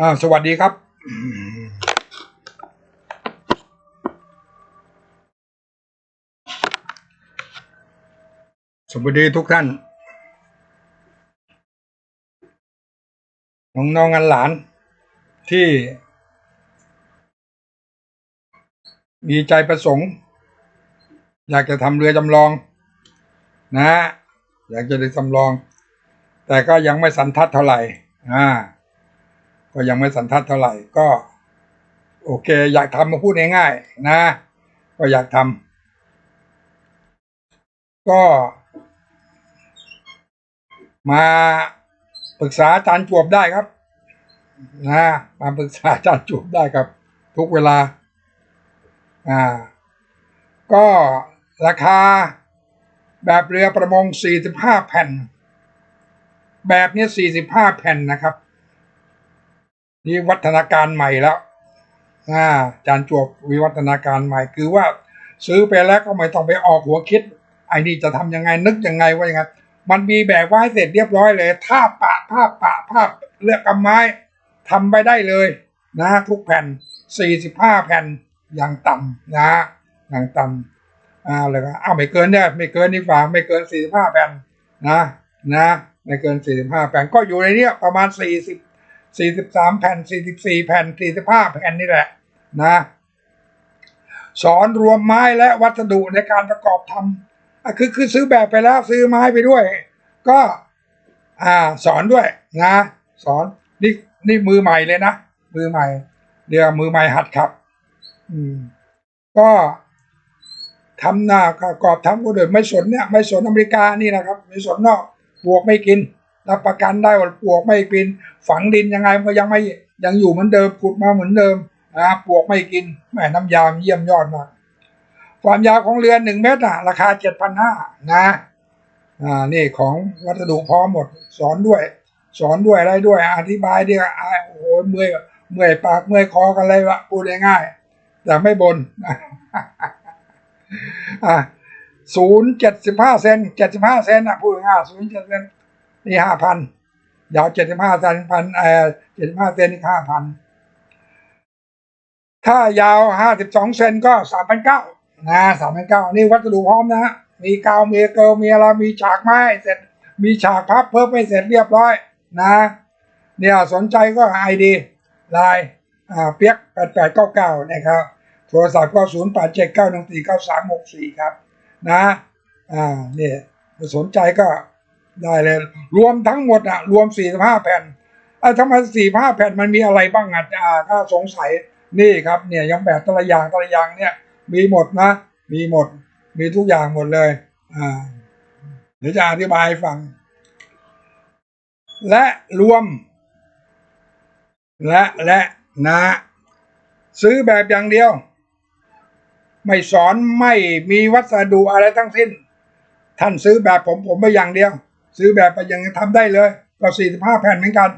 อ่าสวัสดีครับสวัสดีทุกท่าน น้องน้องอันหลานที่ มีใจประสงค์ อยากจะทำเรือจำลอง นะ อยากจะได้จำลอง แต่ก็ยังไม่สันทัดเท่าไหร่ อ่า ก็ยังไม่สันทัดเท่าไหร่ก็ โอเค อยากทำมาพูดง่ายๆนะ ก็อยากทำก็มาปรึกษาอาจารย์จวบได้ครับนะมาปรึกษาอาจารย์จวบได้ครับ ทุกเวลา อ่า ก็ราคาแบบเรือประมง 45 แผ่น แบบนี้ 45 แผ่นนะครับ นี่วัฒนาการใหม่แล้วอ่าจารย์จวบวิวัฒนาการใหม่คือว่า ซื้อไปแล้วก็ไม่ต้องไปออกหัวคิดไอ้นี่จะทำยังไงนึกยังไงว่ายังไงมันมีแบบไว้เสร็จเรียบร้อยเลยท่าปะภาพปะภาพเลือกกำไม้ทำไปได้เลยนะทุกแผ่น 45 แผ่นอย่างต่ำนะอย่างต่ำอ่าเลยก็อ้าวไม่เกินเนี่ยไม่เกินนี่ฝาไม่เกิน 45 แผ่นนะนะไม่เกิน 45 แผ่นก็อยู่ในเนี้ยประมาณ 40 43 แผ่น 44 แผ่น 45 แผ่นนี่แหละนะสอนรวมไม้และวัสดุในการประกอบทำคือคือซื้อแบบไปแล้วซื้อไม้ไปด้วย ก็อ่าสอนด้วยนะสอนนี่นี่มือใหม่เลยนะมือใหม่เดี๋ยวมือใหม่หัดขับ อืม ก็ทำหน้าประกอบทำก็โดยไม่สนเนี่ย ไม่สนอเมริกานี่นะครับ ไม่สนนอกปลวกไม่กิน รับประกันได้ว่าปลวกไม่กิน ฝังดินยังไงมันก็ยังไม่ยังอยู่เหมือนเดิมขุดมาเหมือนเดิมนะปลวกไม่กินแม่น้ำยามเยี่ยมยอดมากความยาวของเรือหนึ่งเมตรอะราคาเจ็ดพันห้านะอ่านี่ของวัสดุพร้อมหมด สอนด้วย สอนด้วยอะไรด้วย อธิบายด้วยอ่าโอ้โหเมื่อยเมื่อยปากเมื่อยคอกันเลยวะพูดง่ายๆแต่ไม่บนอ่าศูนย์เจ็ดสิบห้าเซนเจ็ดสิบห้าเซนอะพูดง่ายศูนย์เจ็ดเซน นี่ห้าพันยาวเจ็ดสิบห้าเซนพันเออเจ็ดสิบห้าเซนนี่ห้าพันถ้ายาวห้าสิบสองเซนก็สามพันเก้านะสามพันเก้านี่วัสดุพร้อมนะฮะมีกาวมีเกลมีอะไรมีฉากไม้เสร็จ มีฉากพับเพิ่มให้เสร็จเรียบร้อยนะ เนี่ยสนใจก็ไอดีไลน์อ่าเปียกแปดแปดเก้าเก้านะครับ โทรศัพท์ก็ศูนย์แปดเจ็ดเก้าหนึ่งสี่เก้าสามหกสี่ครับ นะ อ่าเนี่ยสนใจก็ ได้เลย รวมทั้งหมดอะรวมสี่สิบห้าแผ่นอ่าทำไมสี่ห้าแผ่นมันมีอะไรบ้างอะถ้าสงสัยนี่ครับเนี่ยยังแบบแต่ละอย่างแต่ละอย่างเนี่ย มีหมดนะ มีหมด มีทุกอย่างหมดเลย อ่า เดี๋ยวจะอธิบายให้ฟัง และรวม และและนะ ซื้อแบบอย่างเดียว ไม่สอนไม่มีวัสดุอะไรทั้งสิ้น ท่านซื้อแบบผมผมไปอย่างเดียว ซื้อแบบไปยังทำได้เลยก็สี่สิบห้าแผ่นเหมือนกัน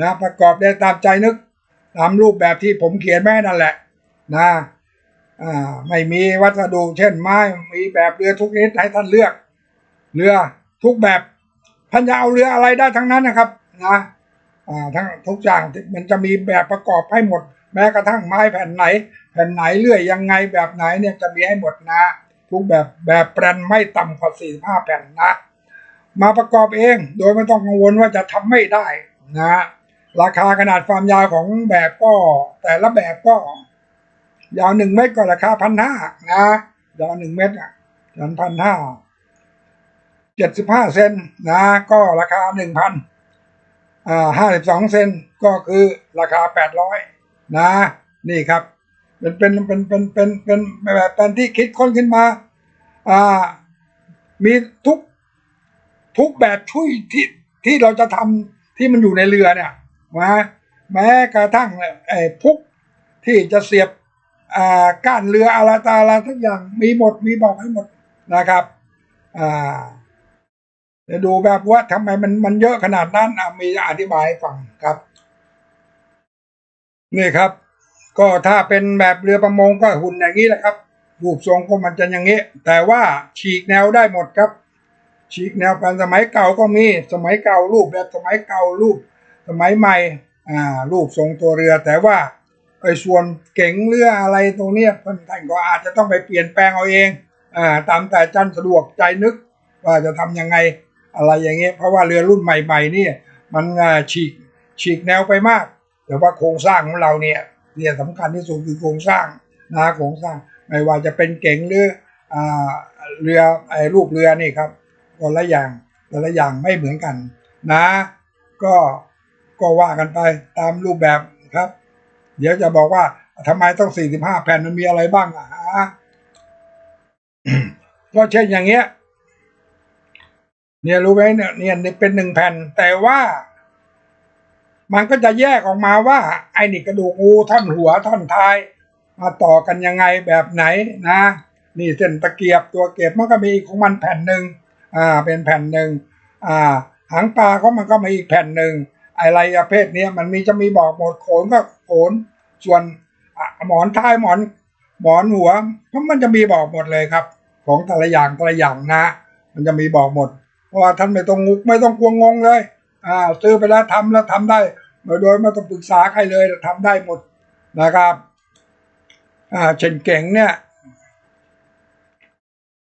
นะประกอบได้ตามใจนึกตามรูปแบบที่ผมเขียนไว้นั่นแหละนะอ่าไม่มีวัสดุเช่นไม้มีแบบเรือทุกนิดให้ท่านเลือก เรือทุกแบบท่านจะเอาเรืออะไรได้ทั้งนั้นนะครับนะอ่าทั้งทุกอย่างมันจะมีแบบประกอบให้หมด แม้กระทั่งไม้แผ่นไหน แผ่นไหนเลื่อยยังไงแบบไหนเนี่ยจะมีให้หมดนะ ทุกแบบแบบแปรนไม่ต่ำกว่าสี่ห้าแผ่นนะ มาประกอบเอง โดยไม่ต้องกังวลว่าจะทำไม่ได้นะราคาขนาดความยาวของแบบก็ แต่ละแบบก็ ยาวหนึ่งเมตรก็ราคาพันห้านะยาวหนึ่งเมตรอะพันห้าเจ็ดสิบห้าเซนนะ ก็ราคาหนึ่งพันอ่าห้าสิบสองเซนก็คือราคาแปดร้อยนะ นี่ครับ เป็นเป็นเป็นเป็นเป็นเป็นแบบเป็นที่คิดค้นขึ้นมาอ่ามีทุก ทุกแบบช่วยที่ที่เราจะทำที่มันอยู่ในเรือเนี่ยนะแม้กระทั่งไอ้พุกที่จะเสียบอ่าก้านเรืออะไรตาอะไรทุกอย่างมีหมดมีบอกให้หมดนะครับอ่าเดี๋ยวดูแบบว่าทำไมมันมันเยอะขนาดนั้นอะมีอธิบายฟังครับนี่ครับ ก็ถ้าเป็นแบบเรือประมงก็หุ่นอย่างนี้แหละครับรูปทรงก็มันจะอย่างนี้ แต่ว่าฉีกแนวได้หมดครับ ฉีกแนวเป็นสมัยเก่าก็มีสมัยเก่ารูปแบบสมัยเก่ารูป สมัยใหม่อ่ารูปทรงตัวเรือแต่ว่าไอ้ส่วนเก๋งเรืออะไรตรงเนี้ยท่านท่านก็อาจจะต้องไปเปลี่ยนแปลงเอาเองอ่าตามแต่จันสะดวกใจนึกว่าจะทำยังไงอะไรอย่างเงี้ยเพราะว่าเรือรุ่นใหม่ๆนี่มันอ่าฉีกฉีกแนวไปมาก แต่ว่าโครงสร้างของเราเนี่ยเนี่ยสำคัญที่สุดคือโครงสร้างนะโครงสร้างไม่ว่าจะเป็นเก๋งหรืออ่าเรือไอ้รูปเรือนี่ครับ คนละอย่างแต่ละอย่างไม่เหมือนกัน นะ ก็ก็ว่ากันไปตามรูปแบบครับ เดี๋ยวจะบอกว่าทำไมต้อง 45 แผ่นมันมีอะไรบ้างอะฮะก็เช่นอย่างเงี้ย เนี่ยรู้ไหมเนี่ยเนี่ยเป็นหนึ่งแผ่น แต่ว่า มันก็จะแยกออกมาว่า ไอ้นี่กระดูกงูท่อนหัวท่อนท้าย มาต่อกันยังไงแบบไหนนะ นี่เส้นตะเกียบตัวเก็บมันก็มีอีกของมันแผ่นหนึ่ง อ่าเป็นแผ่นหนึ่งอ่าหางปลาเขามันก็มีอีกแผ่นหนึ่งอะไรประเภทนี้มันมีจะมีบอกหมดโขนก็โขนส่วนหมอนท้ายหมอนหมอนหัวเพราะมันจะมีบอกหมดเลยครับ ของแต่ละอย่างแต่ละอย่างนะ มันจะมีบอกหมด เพราะว่าท่านไม่ต้องงุกไม่ต้องกลัวงงเลยอ่าซื้อไปแล้วทำแล้วทำได้โดยไม่ต้องปรึกษาใครเลยทำได้หมดนะครับอ่าเช่นเก่งเนี่ย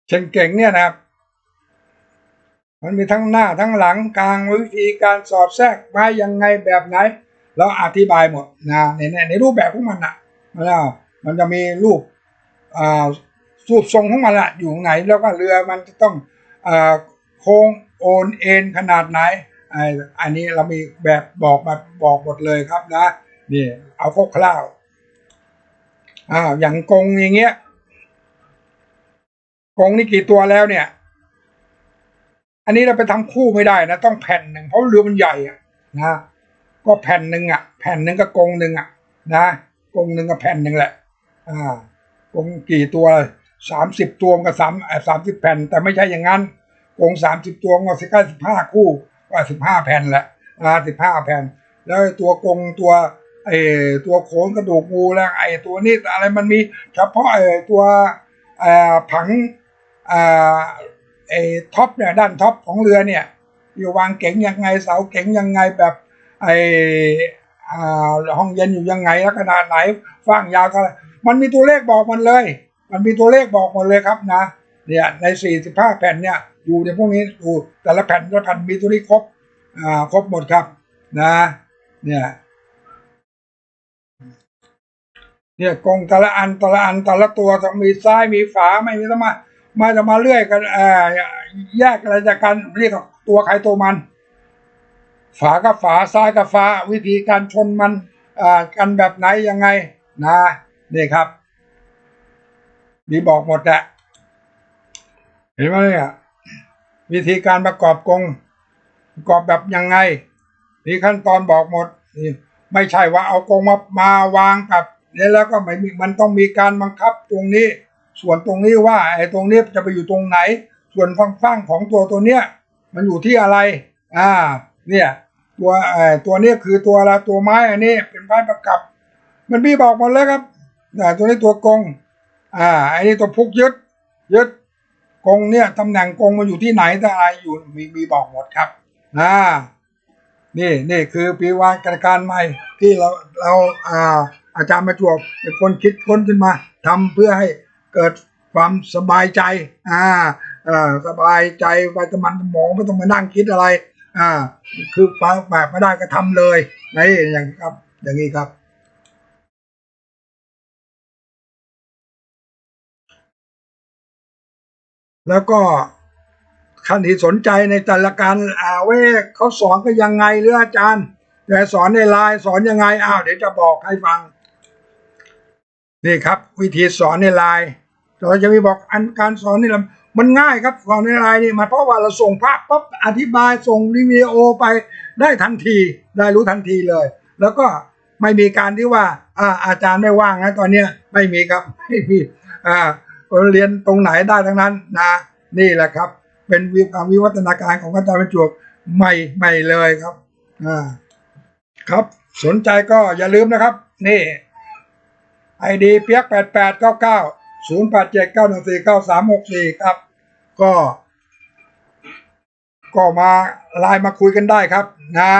เช่นเก่งเนี่ยนะครับ มันมีทั้งหน้าทั้งหลังกลางวิธีการสอดแทรกมายังไงแบบไหน เราอธิบายหมดนะในในในรูปแบบของมันอะแล้วมันจะมีรูปอ่ารูปทรงของมันอะอยู่ไหนแล้วก็เรือมันจะต้องอ่าโค้งโอนเอ็นขนาดไหนไอ้อันนี้เรามีแบบบอกมาบอกหมดเลยครับนะนี่เอาคร่าวๆอ่าอย่างกงอย่างเงี้ยกงนี่กี่ตัวแล้วเนี่ย อันนี้เราไปทำคู่ไม่ได้นะ ต้องแผ่นหนึ่งเพราะเรือมันใหญ่อะนะก็แผ่นหนึ่งอะ แผ่นหนึ่งก็กงหนึ่งอะ นะกงหนึ่งก็แผ่นหนึ่งแหละ อ่ากงกี่ตัวสามสิบตัวมันก็สามสามสิบแผ่น แต่ไม่ใช่อย่างนั้นกงสามสิบตัวก็สิบสิบห้าคู่ก็สิบห้าแผ่นแหละอ่าสิบห้าแผ่น แล้วตัวกงตัวไอ้ตัวโขนกระดูกงูแล้วไอ้ตัวนี้อะไรมันมีเฉพาะไอ้ตัวอ่อผังอ่า ไอ้ท็อปเนี่ยด้านท็อปของเรือเนี่ยอยู่วางเก๋งยังไงเสาเก๋งยังไงแบบไออ่าห้องเย็นอยู่ยังไงล้วขนาดไหนฟ้างยาวเท่าไหร่มันมีตัวเลขบอกมันเลย มันมีตัวเลขบอกหมดเลยครับนะเนี่ยใน 45 แผ่นเนี่ยอยู่ในพวกนี้ดูแต่ละแผ่นแต่ละแผ่นมีตัวนี้ครบอ่าครบหมดครับนะเนี่ยเนี่ยกงแต่ละอันแต่ละอันแต่ละตัวต้องมีซ้ายมีฝาไม่มีต้องมา มาจะมาเลื่อยกันเอ่อแยกอะไรจากกันเรียกตัวใครตัวมัน ฝากับฝาซ้ายกับฝาวิธีการชนมันอ่ากันแบบไหนยังไงนะนี่ครับมีบอกหมดแหละเห็นไหมเนี่ยวิธีการประกอบกงประกอบแบบยังไงมีขั้นตอนบอกหมดนี่ไม่ใช่ว่าเอากงมามาวางกับเนี่ยแล้วก็ไม่มีมันต้องมีการบังคับตรงนี้ ส่วนตรงนี้ว่าไอ้ตรงนี้จะไปอยู่ตรงไหน ส่วนฟังๆของตัวตัวเนี้ยมันอยู่ที่อะไร อ่า เนี่ย ตัวเอ่อตัวนี้คือตัวอะไรตัวไม้อันนี้เป็นไม้ประกับ มันมีบอกหมดเลยครับอ่ตัวนี้ตัวกง อ่าอันนี้ตัวพุกยึดยึดกงเนี่ยตำแหน่งกงมันอยู่ที่ไหนแต่อะไรอยู่มีมีบอกหมดครับอ่านี่นี่คือปีวานการการใหม่ที่เราเราอ่าอาจารย์มาจวบเป็นคนคิดค้นขึ้นมาทำเพื่อให้ เกิดความสบายใจอ่าเอ่อสบายใจไปตะมันสมองไม่ต้องมานั่งคิดอะไรอ่าคือฟังแบบไม่ได้ก็ทำเลยในอย่างครับ อย่างนี้ครับ แล้วก็ท่านที่สนใจในแต่ละการอ่าเว้เขาสอนก็ยังไงหรืออาจารย์แต่สอนในไลน์สอนยังไงอ้าวเดี๋ยวจะบอกให้ฟัง นี่ครับ วิธีสอนในไลน์เราจะมีบอกอันการสอนนี่ละมันง่ายครับสอนในไลน์นี่มันเพราะว่าเราส่งภาพปั๊บอธิบายส่งวิดีโอไปได้ทันทีได้รู้ทันทีเลย แล้วก็ไม่มีการที่ว่าอาอาจารย์ไม่ว่างนะตอนเนี้ยไม่มีครับไม่มีอ่าเรียนตรงไหนได้ทั้งนั้นนะนี่แหละครับ เป็นวิความวิวัฒนาการของอาจารย์ประจวบใหม่ใหม่เลยครับอ่าครับสนใจก็อย่าลืมนะครับ นี่ ไอดีเปียกแปดแปดเก้าเก้าศูนย์แปดเจ็ดเก้าหนึ่งสี่เก้าสามหกสี่ครับ ก็ ก็มาไลน์มาคุยกันได้ครับนะ